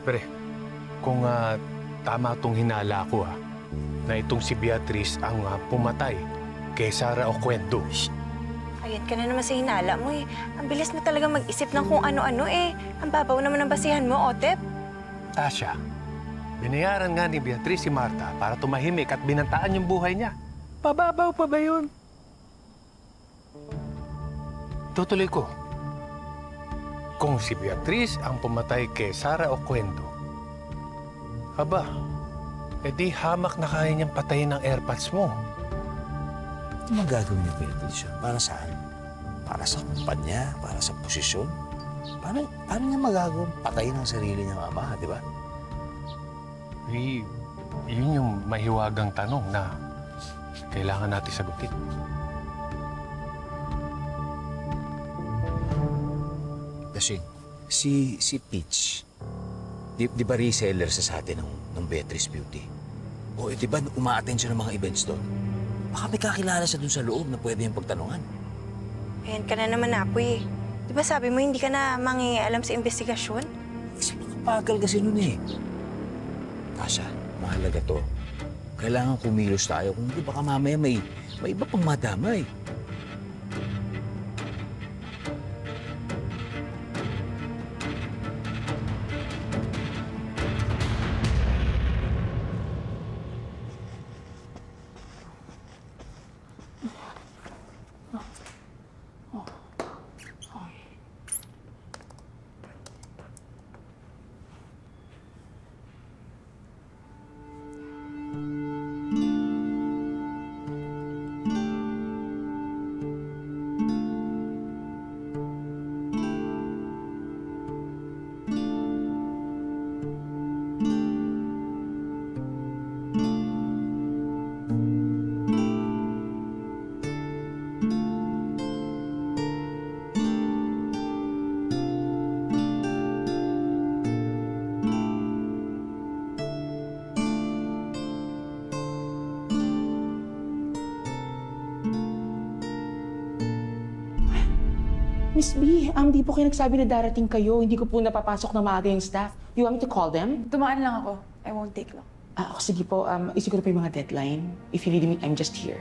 Pre, kung ah, tama tong hinala ko ha, na itong si Beatrice ang ah, pumatay kay Sara Oquendo. Ayan ka na naman sa hinala mo eh. Ang bilis mo talaga mag-isip ng kung ano-ano eh. Ang babaw naman ng basihan mo, Otep. Tasha, binayaran nga ni Beatrice si Marta para tumahimik at binantaan yung buhay niya. Pababaw pa ba yun? Tutuloy ko. Kung si Beatrice ang pumatay kay Sara Oquendo, aba, edi hamak na kaya niyang patayin ang airpods mo. Ano magagawin ni Beatrice yun? Para saan? Para sa kumpanya? Para sa posisyon? Paano, paano niya magagawin patayin ang sarili niyang ama, di ba? Eh, yun yung mahiwagang tanong na kailangan natin sagutin. Kasi si, si Peach, di, di ba reseller sa atin ng, ng Beatrice Beauty? O eh, di ba umaattend siya ng mga events doon? Baka may kakilala siya doon sa loob na pwede yung pagtanungan. Ayan ka na naman, Apoy. Di ba sabi mo hindi ka na mangingialam sa investigasyon? Kasi makapagal kasi nun eh. Tasha, mahalaga to. Kailangan kumilos tayo kung hindi baka mamaya may, may iba pang madamay. Miss B, um, di po kayo nagsabi na darating kayo. Hindi ko po napapasok na maaga yung staff. You want me to call them? Dumaan lang ako. I won't take long. Ah, ako, sige po. Um, na po yung mga deadline. If you need me, I'm just here.